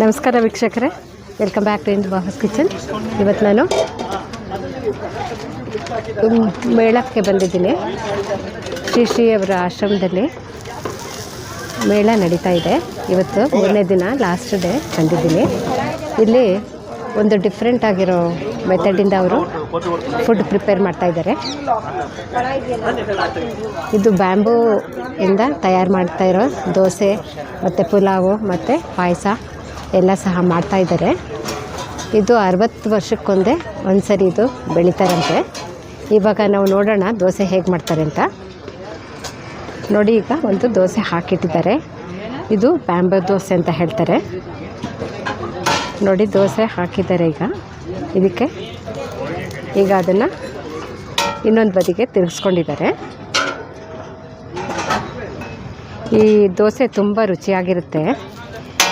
ನಮಸ್ಕಾರ ವೀಕ್ಷಕರೇ. Welcome back to ಇಂದು ಬಾಹಸ್ ಕಿಚನ್ ಇವತ್ತು ನಾನು ಮೇಳಕ್ಕೆ ಬಂದಿದ್ದೀನಿ. ಶ್ರೀ ಶ್ರೀ ಅವರ ಆಶ್ರಮದಲ್ಲಿ ಮೇಳ ನಡೀತಾ ಇದೆ. ಇವತ್ತು ಮೂರನೇ ದಿನ ಲಾಸ್ಟ್ ಡೇ ಬಂದಿದ್ದೀನಿ. ಇಲ್ಲಿ ಒಂದು ಡಿಫ್ರೆಂಟ್ ಆಗಿರೋ ಮೆಥಡಿಂದ ಅವರು ಫುಡ್ ಪ್ರಿಪೇರ್ ಮಾಡ್ತಾ ಇದ್ದಾರೆ. ಇದು ಬ್ಯಾಂಬೂ ಇಂದ ತಯಾರು ಮಾಡ್ತಾ ಇರೋ ದೋಸೆ, ಮತ್ತು ಪುಲಾವು, ಮತ್ತು ಪಾಯಸ. ಎಲ್ಲ ಸಹ ಮಾಡ್ತಾ ಇದ್ದಾರೆ. ಇದು ಅರವತ್ತು ವರ್ಷಕ್ಕೊಂದೇ ಒಂದು ಸರಿ ಇದು ಬೆಳೀತಾರಂತೆ. ಇವಾಗ ನಾವು ನೋಡೋಣ ದೋಸೆ ಹೇಗೆ ಮಾಡ್ತಾರೆ ಅಂತ. ನೋಡಿ ಈಗ ಒಂದು ದೋಸೆ ಹಾಕಿಟ್ಟಿದ್ದಾರೆ. ಇದು ಬ್ಯಾಂಬೂ ದೋಸೆ ಅಂತ ಹೇಳ್ತಾರೆ. ನೋಡಿ ದೋಸೆ ಹಾಕಿದ್ದಾರೆ ಈಗ. ಇದಕ್ಕೆ ಈಗ ಅದನ್ನು ಇನ್ನೊಂದು ಬದಿಗೆ ತಿರುಗಿಸ್ಕೊಂಡಿದ್ದಾರೆ. ಈ ದೋಸೆ ತುಂಬ ರುಚಿಯಾಗಿರುತ್ತೆ.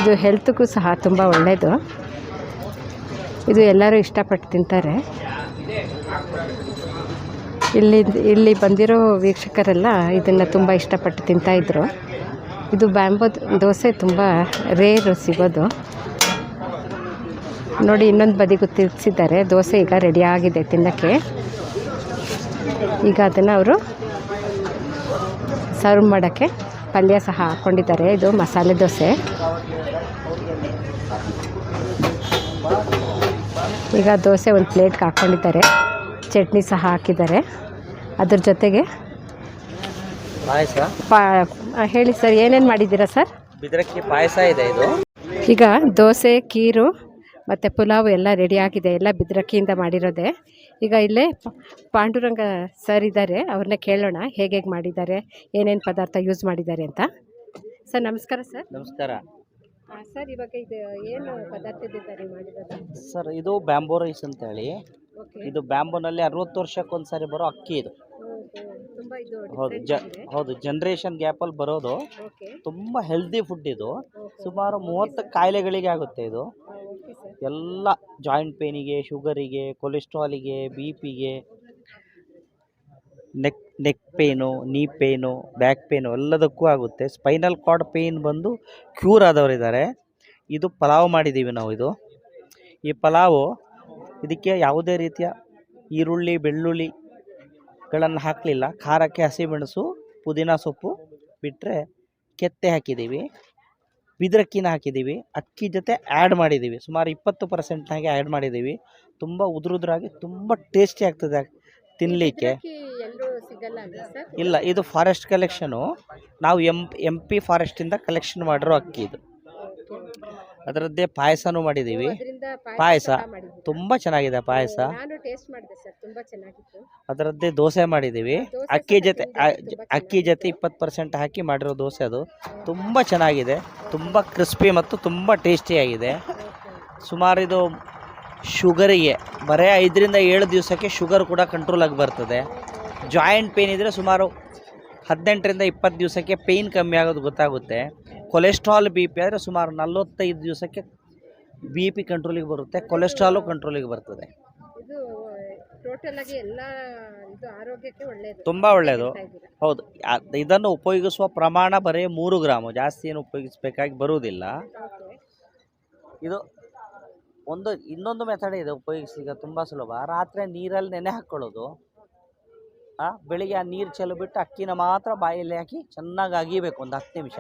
ಇದು ಹೆಲ್ತ್ಗೂ ಸಹ ತುಂಬ ಒಳ್ಳೆಯದು ಇದು ಎಲ್ಲರೂ ಇಷ್ಟಪಟ್ಟು ತಿಂತಾರೆ. ಇಲ್ಲಿ ಇಲ್ಲಿ ಬಂದಿರೋ ವೀಕ್ಷಕರೆಲ್ಲ ಇದನ್ನು ತುಂಬ ಇಷ್ಟಪಟ್ಟು ತಿಂತಾಯಿದ್ರು ಇದು ಬ್ಯಾಂಬೋ ದೋಸೆ ತುಂಬ ರೇರು ಸಿಗೋದು. ನೋಡಿ, ಇನ್ನೊಂದು ಬದಿಗೂ ತಿರುಗಿಸಿದ್ದಾರೆ ದೋಸೆ ಈಗ ರೆಡಿ ಆಗಿದೆ ತಿನ್ನೋಕ್ಕೆ. ಈಗ ಅದನ್ನು ಅವರು ಸರ್ವ್ ಮಾಡೋಕ್ಕೆ ಪಲ್ಯ ಸಹ ಹಾಕ್ಕೊಂಡಿದ್ದಾರೆ ಇದು ಮಸಾಲೆ ದೋಸೆ. ಈಗ ದೋಸೆ ಒಂದು ಪ್ಲೇಟ್ಗೆ ಹಾಕ್ಕೊಂಡಿದ್ದಾರೆ. ಚಟ್ನಿ ಸಹ ಹಾಕಿದ್ದಾರೆ. ಅದ್ರ ಜೊತೆಗೆ ಪಾಯಸ. ಪಾ ಹೇಳಿ ಸರ್ ಏನೇನು ಮಾಡಿದ್ದೀರಾ ಸರ್? ಬಿದ್ರಕ್ಕಿ ಪಾಯಸ ಇದೆ ಇದು. ಈಗ ದೋಸೆ ಕೀರು ಮತ್ತು ಪುಲಾವ್ ಎಲ್ಲ ರೆಡಿ ಆಗಿದೆ. ಎಲ್ಲ ಬಿದ್ರಕ್ಕಿಯಿಂದ ಮಾಡಿರೋದೆ. ಈಗ ಇಲ್ಲೇ ಪಾಂಡುರಂಗ ಸರ್ ಇದ್ದಾರೆ. ಅವ್ರನ್ನ ಕೇಳೋಣ ಹೇಗೆ ಹೇಗೆ ಮಾಡಿದ್ದಾರೆ ಏನೇನು ಪದಾರ್ಥ ಯೂಸ್ ಮಾಡಿದ್ದಾರೆ ಅಂತ. ಸರ್ ನಮಸ್ಕಾರ ಸರ್. ನಮಸ್ಕಾರ. ಸರ್ ಇವಾಗ ಇದು ಏನು ಪದಾರ್ಥದಿಂದ ನೀವು ಮಾಡಿರೋದು? ಸರ್ ಇದು ಬ್ಯಾಂಬೋ ರೈಸ್ ಅಂತ ಹೇಳಿ ಓಕೆ. ಇದು ಬ್ಯಾಂಬೋನಲ್ಲಿ ಅರವತ್ತು ವರ್ಷಕ್ಕೊಂದ್ಸರಿ ಬರೋ ಅಕ್ಕಿ ಇದು. ತುಂಬ ಇದು ಹೌದು ಜ ಹೌದು ಜನ್ರೇಷನ್ ಗ್ಯಾಪಲ್ಲಿ ಬರೋದು. ಓಕೆ. ತುಂಬ ಹೆಲ್ದಿ ಫುಡ್ ಇದು. ಸುಮಾರು ಮೂವತ್ತು ಕಾಯಿಲೆಗಳಿಗೆ ಆಗುತ್ತೆ ಇದು. Okay sir. ಎಲ್ಲ ಜಾಯಿಂಟ್ ಪೇನಿಗೆ ಶುಗರಿಗೆ ಕೊಲೆಸ್ಟ್ರಾಲಿಗೆ ಬಿ ಪಿಗೆ neck neck pain knee pain back pain ಎಲ್ಲದಕ್ಕೂ ಆಗುತ್ತೆ. ಸ್ಪೈನಲ್ ಕಾರ್ಡ್ ಪೇಯ್ನ್ ಬಂದು ಕ್ಯೂರ್ ಆದವರಿದ್ದಾರೆ. ಇದು ಪಲಾವ್ ಮಾಡಿದ್ದೀವಿ ನಾವು ಇದು. ಈ ಪಲಾವು ಇದಕ್ಕೆ ಯಾವುದೇ ರೀತಿಯ ಈರುಳ್ಳಿ ಬೆಳ್ಳುಳ್ಳಿಗಳನ್ನು ಹಾಕಲಿಲ್ಲ. ಖಾರಕ್ಕೆ ಹಸಿಮೆಣಸು ಪುದೀನ ಸೊಪ್ಪು ಬಿಟ್ಟರೆ ಕೆತ್ತೆ ಹಾಕಿದ್ದೀವಿ ಬಿದ್ರಕ್ಕಿನ ಹಾಕಿದ್ದೀವಿ ಅಕ್ಕಿ ಜೊತೆ ಆ್ಯಡ್ ಮಾಡಿದ್ದೀವಿ ಸುಮಾರು ಇಪ್ಪತ್ತು ಪರ್ಸೆಂಟ್ನಾಗೆ ಆ್ಯಡ್ ಮಾಡಿದ್ದೀವಿ ತುಂಬ ಉದುರುದ್ರಾಗಿ ತುಂಬ ಟೇಸ್ಟಿ ಆಗ್ತದೆ. ತಿನ್ನಲಿಕ್ಕೆ ಇಲ್ಲ ಇದು ಫಾರೆಸ್ಟ್ ಕಲೆಕ್ಷನು ನಾವು ಎಂ ಎಂ ಪಿ ಫಾರೆಸ್ಟಿಂದ ಕಲೆಕ್ಷನ್ ಮಾಡಿರೋ ಅಕ್ಕಿ ಇದು. ಅದರದ್ದೇ ಪಾಯಸನೂ ಮಾಡಿದ್ದೀವಿ ಪಾಯಸ. ತುಂಬ ಚೆನ್ನಾಗಿದೆ ಪಾಯಸ. ಅದರದ್ದೇ ದೋಸೆ ಮಾಡಿದ್ದೀವಿ ಅಕ್ಕಿ ಜೊತೆ ಅಕ್ಕಿ ಜೊತೆ ಇಪ್ಪತ್ತು ಪರ್ಸೆಂಟ್ ಹಾಕಿ ಮಾಡಿರೋ ದೋಸೆ ಅದು. ತುಂಬ ಚೆನ್ನಾಗಿದೆ. ತುಂಬ ಕ್ರಿಸ್ಪಿ ಮತ್ತು ತುಂಬ ಟೇಸ್ಟಿಯಾಗಿದೆ ಸುಮಾರು ಇದು ಶುಗರಿಗೆ ಬರೀ ಐದರಿಂದ ಏಳು ದಿವಸಕ್ಕೆ ಶುಗರ್ ಕೂಡ ಕಂಟ್ರೋಲ್ ಆಗಿ ಬರ್ತದೆ. ಜಾಯಿಂಟ್ ಪೇನ್ ಇದ್ದರೆ ಸುಮಾರು ಹದಿನೆಂಟರಿಂದ ಇಪ್ಪತ್ತು ದಿವಸಕ್ಕೆ ಪೇಯ್ನ್ ಕಮ್ಮಿ ಆಗೋದು ಗೊತ್ತಾಗುತ್ತೆ. ಕೊಲೆಸ್ಟ್ರಾಲ್ ಬಿ ಪಿ ಆದರೆ ಸುಮಾರು ನಲ್ವತ್ತೈದು ದಿವಸಕ್ಕೆ ಬಿ ಪಿ ಕಂಟ್ರೋಲಿಗೆ ಬರುತ್ತೆ. ಕೊಲೆಸ್ಟ್ರಾಲು ಕಂಟ್ರೋಲಿಗೆ ಬರ್ತದೆ. ಇದು ಟೋಟಲ್ ಆಗಿ ಎಲ್ಲ ಇದು ಆರೋಗ್ಯಕ್ಕೆ ಒಳ್ಳೆಯದು ತುಂಬ ಒಳ್ಳೆಯದು ಹೌದು. ಇದನ್ನು ಉಪಯೋಗಿಸುವ ಪ್ರಮಾಣ ಬರೀ ಮೂರು ಗ್ರಾಮು. ಜಾಸ್ತಿ ಏನು ಉಪಯೋಗಿಸಬೇಕಾಗಿ ಬರುವುದಿಲ್ಲ. ಇದು ಒಂದು ಇನ್ನೊಂದು ಮೆಥಡ್ ಇದೆ ಉಪಯೋಗಿಸಿದ ತುಂಬ ಸುಲಭ. ರಾತ್ರಿ ನೀರಲ್ಲಿ ನೆನೆ ಹಾಕ್ಕೊಳ್ಳೋದು. ಆ, ಬೆಳಿಗ್ಗೆ ಆ ನೀರು ಚೆಲ್ಬಿಟ್ಟು ಅಕ್ಕಿನ ಮಾತ್ರ ಬಾಯಲ್ಲಿ ಹಾಕಿ ಚೆನ್ನಾಗಿ ಅಗಿಬೇಕು ಒಂದು ಹತ್ತು ನಿಮಿಷ.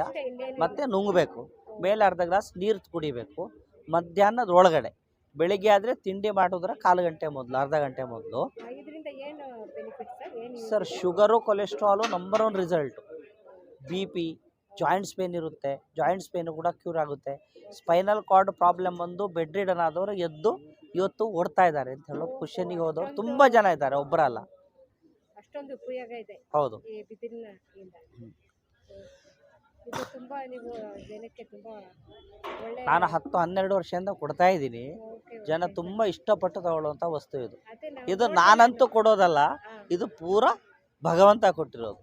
ಮತ್ತೆ ನುಂಗಬೇಕು. ಮೇಲೆ ಅರ್ಧ ಗ್ಲಾಸ್ ನೀರು ಕುಡಿಬೇಕು. ಮಧ್ಯಾಹ್ನದ ಒಳಗಡೆ. ಬೆಳಿಗ್ಗೆ ಆದರೆ ತಿಂಡಿ ಮಾಡಿದ್ರೆ ಕಾಲು ಗಂಟೆ ಮೊದಲು ಅರ್ಧ ಗಂಟೆ ಮೊದಲು. Sir? Sugar cholesterol number one result B P joints pain ಇರುತ್ತೆ. ಜಾಯಿಂಟ್ಸ್ ಪೇನು ಕೂಡ ಕ್ಯೂರ್ ಆಗುತ್ತೆ. ಸ್ಪೈನಲ್ ಕಾರ್ಡ್ ಪ್ರಾಬ್ಲಮ್ ಬಂದು ಬೆಡ್ ರಿಡನ್ ಆದವರು ಎದ್ದು ಇವತ್ತು ಓಡ್ತಾ ಇದ್ದಾರೆ ಅಂತ ಹೇಳೋ ಕ್ವಶನಿಗೆ ಹೋದವರು ತುಂಬ ಜನ ಇದ್ದಾರೆ ಒಬ್ಬರಲ್ಲ ಅಷ್ಟೊಂದು ಉಪಯೋಗ ಇದೆ ಹೌದು. ಈ ಬಿದಿರಿನ ಇಂದ ಇದು ತುಂಬಾ ನೀವು ಜನಕ್ಕೆ ತುಂಬಾ ಒಳ್ಳೆ ನಾನು ಹತ್ತು ಹನ್ನೆರಡು ವರ್ಷದಿಂದ ಕೊಡ್ತಾ ಇದ್ದೀನಿ. ಜನ ತುಂಬಾ ಇಷ್ಟಪಟ್ಟು ತಗೊಳ್ಳುವಂಥ ವಸ್ತು ಇದು. ಅದೇ ನಾವು ಇದು ನಾನಂತೂ ಕೊಡೋದಲ್ಲ ಇದು ಪೂರ ಭಗವಂತ ಕೊಟ್ಟಿರೋದು.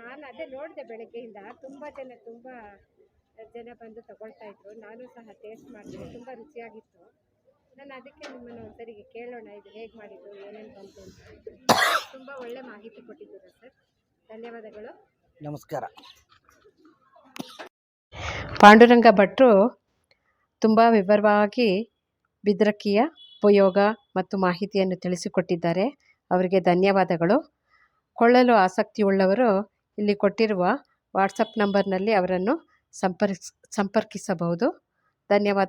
ನಾನು ಅದೇ ನೋಡಿದೆ ಬೆಳಗ್ಗೆಯಿಂದ. ತುಂಬಾ ಜನ ತುಂಬ ಜನ ಬಂದು ತಗೊಳ್ತಾ ಇದ್ರು. ನಾನು ಸಹ ಟೇಸ್ಟ್ ಮಾಡಿದೆ. ತುಂಬ ರುಚಿಯಾಗಿತ್ತು. ನಾನು ಅದಕ್ಕೆ ನಿಮ್ಮನ್ನು ಒಂದ್ಸರಿ ಕೇಳೋಣ. ಇದು ಹೇಗೆ ಮಾಡಿದ್ರು ಏನೇನು ಬಂತು ಅಂತ. ತುಂಬ ಒಳ್ಳೆ ಮಾಹಿತಿ ಕೊಟ್ಟಿದ್ದೀರಾ ಸರ್. ಧನ್ಯವಾದಗಳು. ನಮಸ್ಕಾರ. ಪಾಂಡುರಂಗ ಭಟ್ರು ತುಂಬ ವಿವರವಾಗಿ ಬಿದ್ರಕ್ಕಿಯ ಉಪಯೋಗ ಮತ್ತು ಮಾಹಿತಿಯನ್ನು ತಿಳಿಸಿಕೊಟ್ಟಿದ್ದಾರೆ. ಅವರಿಗೆ ಧನ್ಯವಾದಗಳು. ಕೊಳ್ಳಲು ಆಸಕ್ತಿಯುಳ್ಳವರು ಇಲ್ಲಿ ಕೊಟ್ಟಿರುವ ವಾಟ್ಸಪ್ ನಂಬರ್ನಲ್ಲಿ ಅವರನ್ನು ಸಂಪರ್ಕಿಸ್ ಸಂಪರ್ಕಿಸಬಹುದು. ಧನ್ಯವಾದ.